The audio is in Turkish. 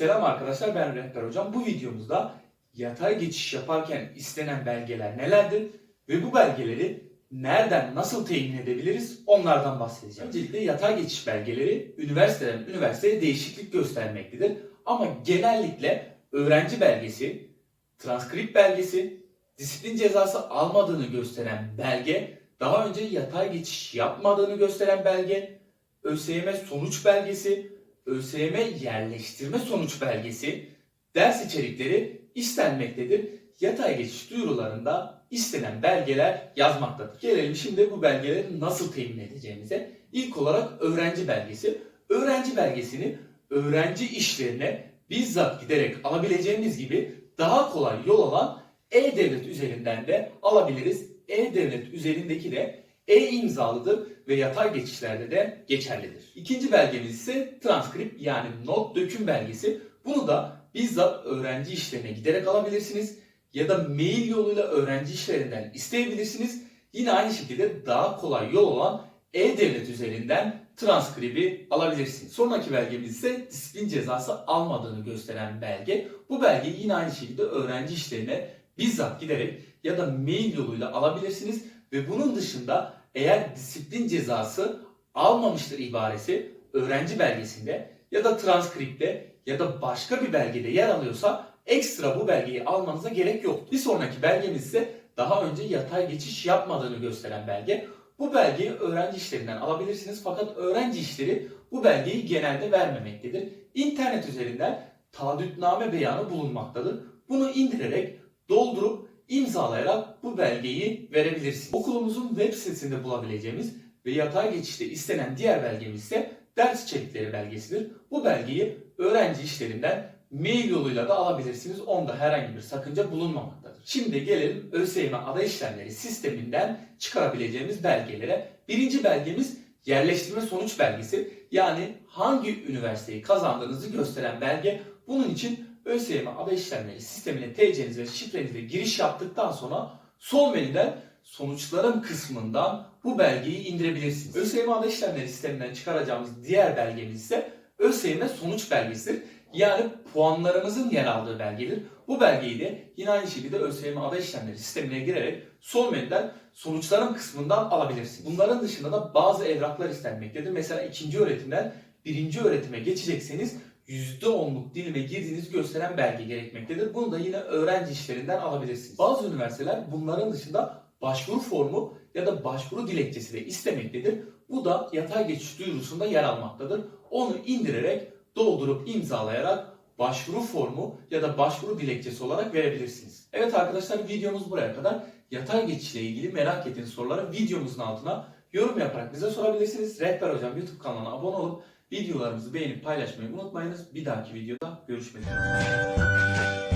Selam arkadaşlar ben Rehber Hocam. Bu videomuzda yatay geçiş yaparken istenen belgeler nelerdir ve bu belgeleri nereden nasıl temin edebiliriz onlardan bahsedeceğim. Öncelikle yatay geçiş belgeleri üniversiteden üniversiteye değişiklik göstermektedir. Ama genellikle öğrenci belgesi, transkript belgesi, disiplin cezası almadığını gösteren belge, daha önce yatay geçiş yapmadığını gösteren belge, ÖSYM sonuç belgesi, ÖSYM yerleştirme sonuç belgesi, ders içerikleri istenmektedir. Yatay geçiş duyurularında istenen belgeler yazmaktadır. Gelelim şimdi bu belgeleri nasıl temin edeceğimize. İlk olarak öğrenci belgesi. Öğrenci belgesini öğrenci işlerine bizzat giderek alabileceğimiz gibi daha kolay yol olan e-devlet üzerinden de alabiliriz. E-devlet üzerindeki de e-imzalıdır ve yatay geçişlerde de geçerlidir. İkinci belgemiz ise transkript yani not döküm belgesi. Bunu da bizzat öğrenci işlerine giderek alabilirsiniz ya da mail yoluyla öğrenci işlerinden isteyebilirsiniz. Yine aynı şekilde daha kolay yol olan e-devlet üzerinden transkribi alabilirsiniz. Sonraki belgemiz ise disiplin cezası almadığını gösteren belge. Bu belgeyi yine aynı şekilde öğrenci işlerine bizzat giderek ya da mail yoluyla alabilirsiniz ve bunun dışında eğer disiplin cezası almamıştır ibaresi öğrenci belgesinde ya da transkripte ya da başka bir belgede yer alıyorsa ekstra bu belgeyi almanıza gerek yok. Bir sonraki belgemiz ise daha önce yatay geçiş yapmadığını gösteren belge. Bu belgeyi öğrenci işlerinden alabilirsiniz fakat öğrenci işleri bu belgeyi genelde vermemektedir. İnternet üzerinden taahhütname beyanı bulunmaktadır. Bunu indirerek, doldurup, imzalayarak bu belgeyi verebilirsiniz. Okulumuzun web sitesinde bulabileceğimiz ve yatay geçişte istenen diğer belgemiz ise ders içerikleri belgesidir. Bu belgeyi öğrenci işlerinden mail yoluyla da alabilirsiniz. Onda herhangi bir sakınca bulunmamaktadır. Şimdi gelelim ÖSYM aday işlemleri sisteminden çıkarabileceğimiz belgelere. Birinci belgemiz yerleştirme sonuç belgesi. Yani hangi üniversiteyi kazandığınızı gösteren belge. Bunun için ÖSYM aday işlemleri sistemine TC'niz ve şifrenizle giriş yaptıktan sonra sol menüden sonuçlarım kısmından bu belgeyi indirebilirsiniz. ÖSYM aday işlemleri sisteminden çıkaracağımız diğer belgemiz ise ÖSYM sonuç belgesidir. Yani puanlarınızın yer aldığı belgedir. Bu belgeyi de yine aynı şekilde ÖSYM aday işlemleri sistemine girerek sol menüden sonuçlarım kısmından alabilirsiniz. Bunların dışında da bazı evraklar istenmektedir. Mesela ikinci öğretimden birinci öğretime geçecekseniz %10'luk dilime girdiğinizi gösteren belge gerekmektedir. Bunu da yine öğrenci işlerinden alabilirsiniz. Bazı üniversiteler bunların dışında başvuru formu ya da başvuru dilekçesi de istemektedir. Bu da yatay geçiş duyurusunda yer almaktadır. Onu indirerek, doldurup imzalayarak başvuru formu ya da başvuru dilekçesi olarak verebilirsiniz. Evet arkadaşlar videomuz buraya kadar. Yatay geçişle ilgili merak ettiğiniz soruları videomuzun altına yorum yaparak bize sorabilirsiniz. Rehber Hocam YouTube kanalına abone olup videolarımızı beğenip paylaşmayı unutmayınız. Bir dahaki videoda görüşmek üzere.